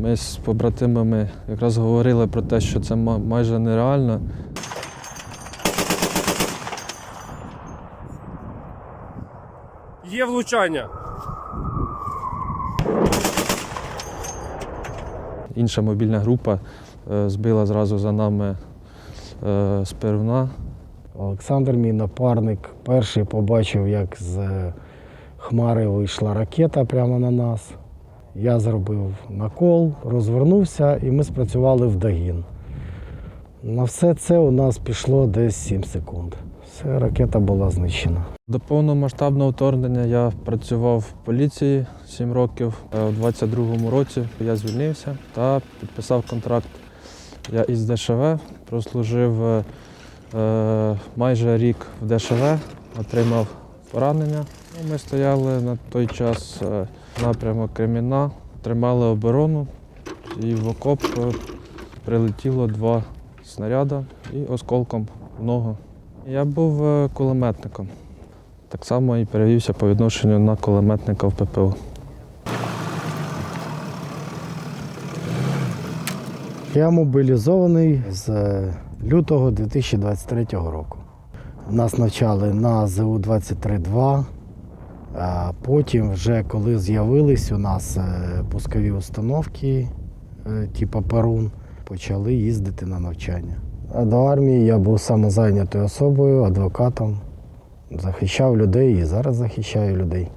Ми з побратимами якраз говорили про те, що це майже нереально. Є влучання. Інша мобільна група е, збила зразу за нами е, з Перуна. Олександр, мій напарник, перший побачив, як з хмари вийшла ракета прямо на нас. Я зробив накол, розвернувся і ми спрацювали в догін. На все це у нас пішло десь 7 секунд. Все, ракета була знищена. До повномасштабного вторгнення я працював в поліції 7 років. Е, У 22-му році я звільнився та підписав контракт. Я із ДШВ прослужив е, е, майже рік в ДШВ, отримав поранення. Ну, Ми стояли на той час е, напрямок Креміна, тримали оборону і в окоп е, прилетіло два снаряди і осколком в ногу. Я був е, кулеметником. Так само і перевівся по відношенню на кулеметника в ППО. Я мобілізований з лютого 2023 року. Нас навчали на ЗУ-23-2, а потім, вже коли з'явились у нас е, пускові установки, е, типу Перун, почали їздити на навчання. До армії я був самозайнятою особою, адвокатом, захищав людей і зараз захищаю людей.